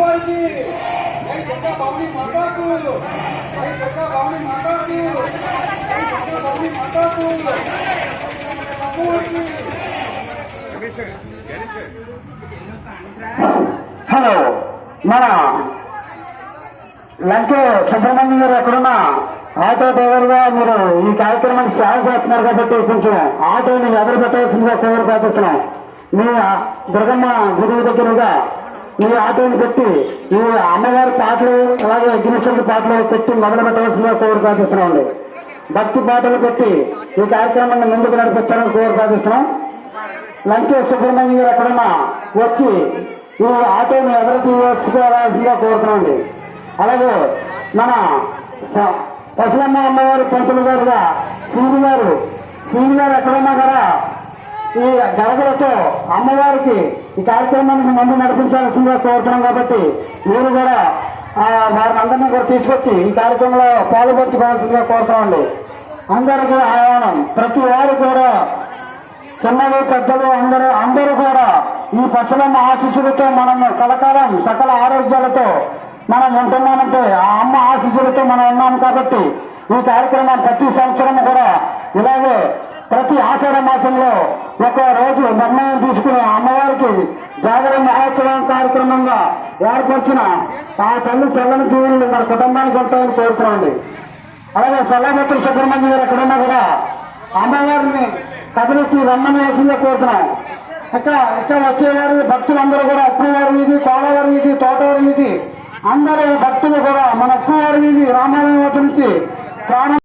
అమ్మవారికి జై దుర్గా భవాని మాతాకు జై దుర్గా భవాని మాతాకు జై దుర్గా భవాని మాతాకు అమ్మవారికి హలో మన లంకే సుబ్రహ్మణ్యం గారు ఎక్కడున్నా? ఆటో డ్రైవర్గా మీరు ఈ కార్యక్రమానికి సేవ చేస్తున్నారు కాబట్టి కొంచెం ఆటోని ఎదురు పెట్టవలసిందిగా కోరు ప్రార్థిస్తున్నాం మీ దుర్గమ్మ గురువు దగ్గరగా ఈ ఆటోని పెట్టి ఈ అమ్మవారి పాటలు అలాగే ఎగ్జిబిషన్ పాటలు పెట్టి మొదలు పెట్టవలసిందిగా కోరు ప్రార్థిస్తున్నాం అండి భక్తి పాటలు పెట్టి ఈ కార్యక్రమాన్ని ముందుకు నడిపిస్తారని కోరు ప్రార్థిస్తున్నాం లంకే సుబ్రహ్మణ్యం గారు ఎక్కడన్నా వచ్చి ఈ ఆటోని ఎదురు తీసుకోవాల్సిందిగా కోరుతున్నాండి అలాగే మన ప- పశులమ్మ అమ్మవారి పంతులు గారుగా సీని గారు సీని గారు ఎక్కడన్నా కదా ఈ గడగలతో అమ్మవారికి ఈ కార్యక్రమానికి ముందు నడిపించాల్సిందిగా కోరుతున్నాం కాబట్టి మీరు కూడా వారి వారిని అందరినీ కూడా తీసుకొచ్చి ఈ కార్యక్రమంలో పాల్పంచుకోవాల్సిందిగా కోరుతున్నామండి. అందరూ కూడా ఆహ్వానం. ప్రతి వారు కూడా చిన్నలు పెద్దలు అందరూ అందరూ కూడా ఈ పశువులమ్మ ఆశీస్సులతో మనం కలకాలం సకల ఆరోగ్యాలతో మనం ఉంటున్నామంటే ఆ అమ్మ ఆశీస్సులతో మనం ఉన్నాం కాబట్టి ఈ కార్యక్రమం ప్రతి సంవత్సరం కూడా ఇలాగే ప్రతి ఆషాఢ మాసంలో ఒక రోజు నిర్ణయం తీసుకుని అమ్మవారికి జాగరణ మహోత్సవం కార్యక్రమంగా ఏర్పరిచిన ఆ తల్లి తెల్లని దీవులు మన కుటుంబానికి ఉంటాయని కోరుతున్నాండి అలాగే సల్లాభత్ర సుబ్రహ్మణ్యం గారు ఎక్కడున్నా కూడా అమ్మవారిని కదిలిచ్చి రమ్మని వేసిందే కోరుతున్నాం. ఇక్కడ ఇక్కడ వచ్చేవారి భక్తులందరూ కూడా అక్కువారి వీధి కోడవారి వీధి తోటవారి వీధి అందరూ భక్తులు కూడా మన అక్కువారి వీధి రామాలయం నుంచి ప్రాణం